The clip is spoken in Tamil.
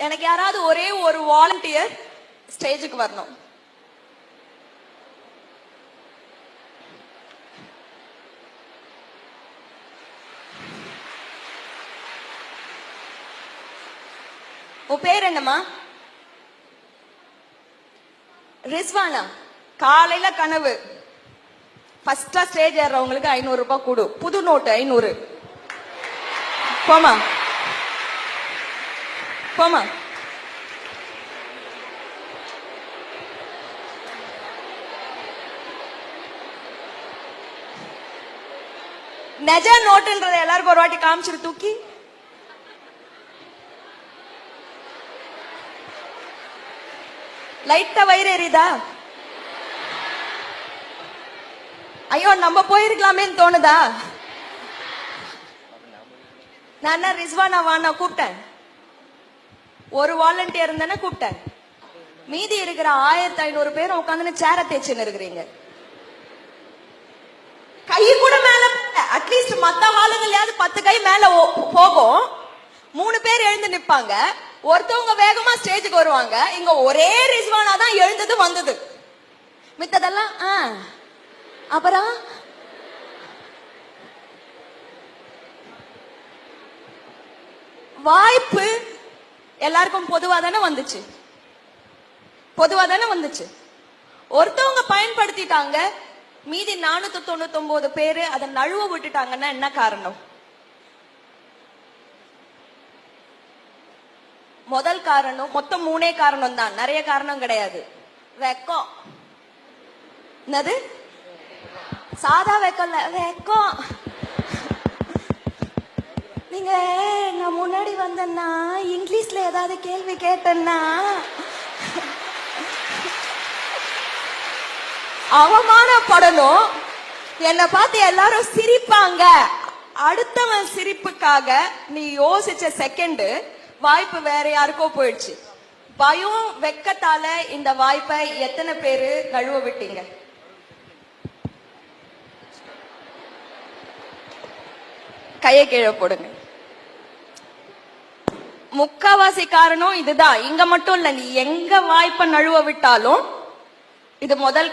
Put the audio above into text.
எனக்கு யாராவது ஒரே ஒரு வாலண்டியர் ஸ்டேஜுக்கு வரணும். உன் பேர் என்னம்மா? ரிஸ்வானா. காலையில கனவு. ஃபர்ஸ்டா ஸ்டேஜ் ஏறவங்களுக்கு ஐநூறு ரூபாய் கொடு. புது நோட்டு ஐநூறு. போமா போமா நெஜ நோட்டுன்றத எல்லாருக்கும் ஒரு வாட்டி காமிச்சிரு தூக்கி. லைட்டா வயிறு எரியுதா? ஐயோ நம்ம போயிருக்கலாமேன்னு தோணுதா? நான் என்ன ரிஸ்வானா வானா கூப்பிட்டேன். ஒரு வாலண்டியர் தானே கூப்பிட்டாரு. மீதி இருக்கிற ஆயிரத்தி ஐநூறு பேர் உட்காந்து சேர தேய்ச்சின்னு இருக்கிறீங்க. கை கூட மேல அட்லீஸ்ட் மத்த ஆளுங்களையாவது பத்து கை மேல போகும். மூணு பேர் எழுந்து நிப்பாங்க. ஒருத்தவங்க வேகமா ஸ்டேஜுக்கு வருவாங்க. இங்க ஒரே ரிஸ்வானா தான் எழுந்தது வந்தது. மித்ததெல்லாம் ஆ. அப்புறம்? வாய்ப்பு எல்லாருக்கும் பொதுவா தானே வந்துச்சு? பொதுவா தானே வந்துச்சு? ஒருத்தவங்க பயன்படுத்திட்டாங்க மீதி நானூத்தி தொண்ணூத்தி ஒன்பது பேரு அதை நழுவ விட்டுட்டாங்கன்னா என்ன காரணம்? முதல் காரணம் மொத்தம் மூணே காரணம் தான். நிறைய காரணம் கிடையாது. வெக்கம். என்னது? சாதா வெக்கம் இல்ல வெக்கம். நீங்க நான் முன்னாடி வந்தேன்னா இங்கிலீஷ்ல ஏதாவது கேள்வி கேட்டேன்னா? அவமானப்படணும். என்னை பார்த்து எல்லாரும் சிரிப்பாங்க. அடுத்தவன் சிரிப்புக்காக நீ யோசிச்ச செகண்ட் வாய்ப்பு வேற யாருக்கோ போயிடுச்சு. பயம் வெக்கத்தால இந்த வாய்ப்பை எத்தனை பேரு நழுவ விட்டீங்க? கையை கீழே போடுங்க. முக்காவாசி காரணம் இதுதான். இங்க மட்டும் இல்ல நீ எங்க வாய்ப்பை நழுவ விட்டாலும் இது முதல்